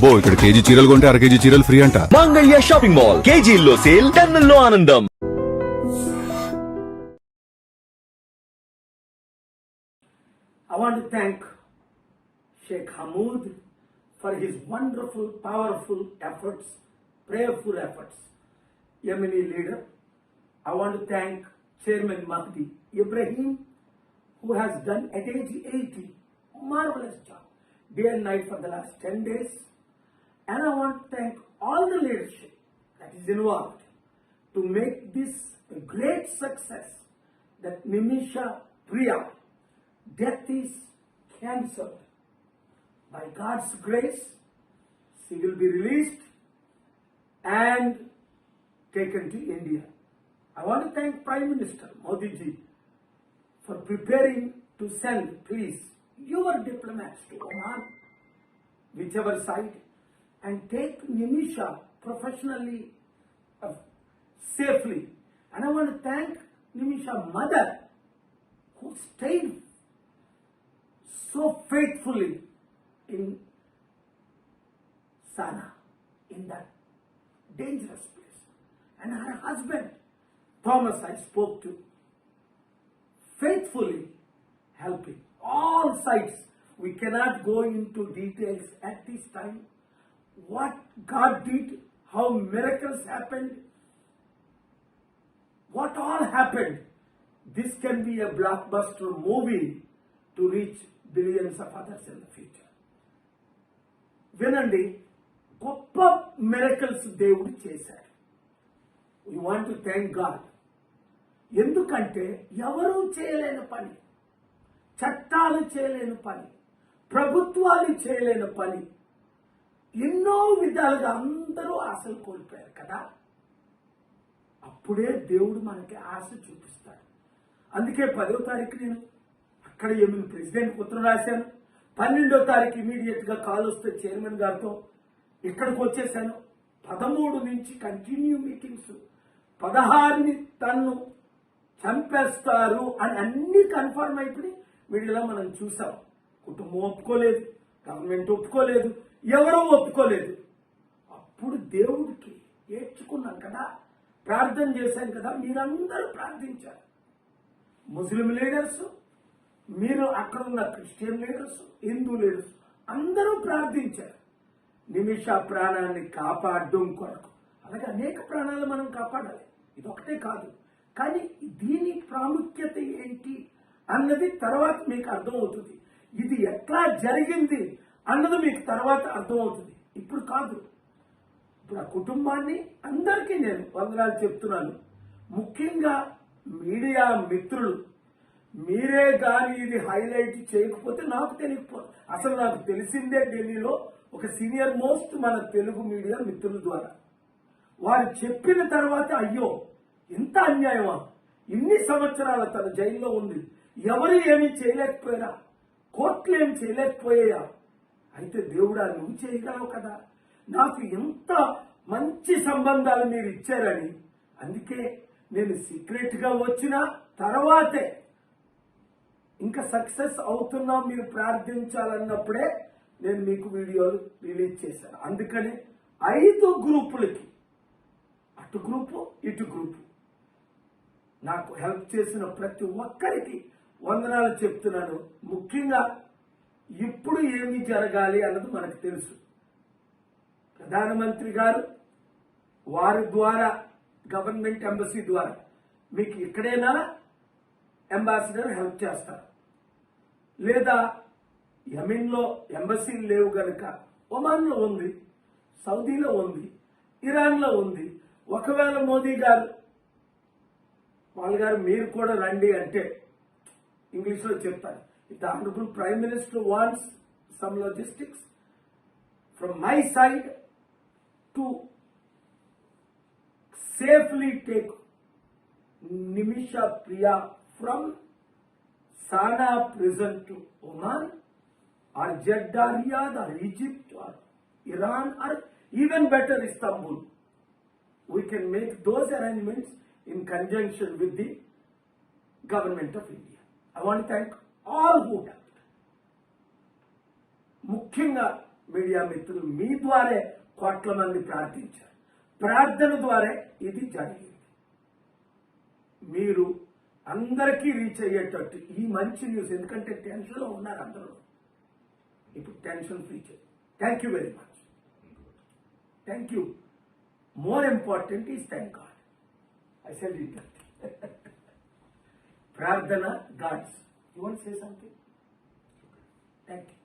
అబ్బో ఇక్కడ కేజీ చీరలు కొంటే అర కేజీ చీరలు ఫ్రీ అంట మంగళ్య షాపింగ్ మాల్ కేజీల్లో సేల్ టన్నుల్లో ఆనందం I want to thank Sheikh Hamoud for his wonderful, powerful efforts, prayerful efforts. Yemeni leader. I want to thank Chairman Mahdi Ibrahim, who has done at age 80, marvelous job, day and night for the last 10 days. And I want to thank all the leadership that is involved to make this a great success that Nimisha Priya death is cancelled. By God's grace, she will be released and taken to India. I want to thank Prime Minister Modi ji for preparing to send, please, your diplomats to Oman, whichever side, and take Nimisha professionally, uh, safely. And I want to thank Nimisha mother who stayed so faithfully in Sana, in that dangerous place. And her husband, Thomas, I spoke to, faithfully helping all sides. We cannot go into details at this time. What God did, how miracles happened, what all happened. This can be a blockbuster movie to reach billions of others in the future. వినండి గొప్ప miracles దేవుడు చేశారు we want to thank God ఎందుకంటే ఎవరూ చేయలేని పని చట్టాలు చేయలేని పని ప్రభుత్వాలు చేయలేని పని ఎన్నో విధాలుగా అందరూ ఆశలు కోల్పోయారు కదా. అప్పుడే దేవుడు మనకి ఆశ చూపిస్తాడు. అందుకే పదో తారీఖు నేను అక్కడ ఏమైనా ప్రెసిడెంట్ ఉత్తరం రాశాను. పన్నెండో తారీఖు ఇమీడియట్గా కాల్ వస్తే చైర్మన్ గారితో ఇక్కడికి వచ్చేసాను. పదమూడు నుంచి కంటిన్యూ మీటింగ్స్. పదహారుని తన్ను చంపేస్తారు అని అన్ని కన్ఫర్మ్ అయిపోయి మీడియాలో మనం చూసాం. కుటుంబం ఒప్పుకోలేదు. గవర్నమెంట్ ఒప్పుకోలేదు. ఎవరూ ఒప్పుకోలేదు. అప్పుడు దేవుడికి ఏడ్చుకున్నాం కదా. ప్రార్థన చేశాం కదా. మీరందరూ ప్రార్థించారు. ముస్లిం లీడర్స్ మీరు అక్కడ ఉన్న క్రిస్టియన్ లీడర్స్ హిందూ లీడర్స్ అందరూ ప్రార్థించారు. నిమిష ప్రాణాన్ని కాపాడడం కొరకు. అలాగే అనేక ప్రాణాలు మనం కాపాడాలి. ఇదొకటే కాదు. కానీ దీని ప్రాముఖ్యత ఏంటి అన్నది తర్వాత మీకు అర్థమవుతుంది. ఇది ఎట్లా జరిగింది అన్నది మీకు తర్వాత అర్థమవుతుంది. ఇప్పుడు కాదు. ఇప్పుడు ఆ కుటుంబాన్ని అందరికీ నేను వందనాలు చెప్తున్నాను. ముఖ్యంగా మీడియా మిత్రులు. మీరే కానీ ఇది హైలైట్ చేయకపోతే నాకు తెలియకపో అసలు నాకు తెలిసిందే ఢిల్లీలో ఒక సీనియర్ మోస్ట్ మన తెలుగు మీడియా మిత్రుల ద్వారా. వారు చెప్పిన తర్వాత అయ్యో ఇంత అన్యాయమా. ఇన్ని సంవత్సరాల తన జైల్లో ఉంది. ఎవరు ఏమీ చేయలేకపోయారా? కోర్టులు ఏమి చేయలేకపోయాయా? అయితే దేవుడా నువ్వు చేయగలవు కదా? నాకు ఎంత మంచి సంబంధాలు మీరు ఇచ్చారని. అందుకే నేను సీక్రెట్గా వచ్చిన తర్వాతే ఇంకా సక్సెస్ అవుతున్నా మీరు ప్రార్థించాలన్నప్పుడే నేను మీకు వీడియోలు రిలీజ్ చేశాను. అందుకని ఐదు గ్రూపులకి అటు గ్రూపు ఇటు గ్రూపు. నాకు హెల్ప్ చేసిన ప్రతి ఒక్కరికి వందనాలు చెప్తున్నాను. ముఖ్యంగా ఇప్పుడు ఏమి జరగాలి అన్నది మనకు తెలుసు. ప్రధానమంత్రి గారు వారి ద్వారా గవర్నమెంట్ ఎంబసీ ద్వారా మీకు ఇక్కడైనా అంబాసిడర్ హెల్ప్ చేస్తారు. లేదా యమిన్లో ఎంబసీలు లేవు గనక ఒమాన్లో ఉంది సౌదీలో ఉంది ఇరాన్లో ఉంది. ఒకవేళ మోదీ గారు వాళ్ళ గారు మీరు కూడా రండి అంటే ఇంగ్లీష్లో చెప్తారు. If the Honorable Prime Minister wants some logistics from my side to safely take Nimisha Priya from Sana prison to Oman or Jeddah, Riyadh or Egypt or Iran or even better Istanbul. We can make those arrangements in conjunction with the government of India. I want to thank all who ముఖ్యంగా media మిత్రులు మీ ద్వారే కోట్ల మంది ప్రార్థించారు. ప్రార్థన ద్వారా ఇది జరిగింది. మీరు అందరికీ రీచ్ అయ్యేటట్టు ఈ మంచి న్యూస్ ఎందుకంటే టెన్షన్లో ఉన్నారు అందరూ. ఇప్పుడు tension free thank you very much thank you more important is thank God I sell you ప్రార్థన God's you want say something thank you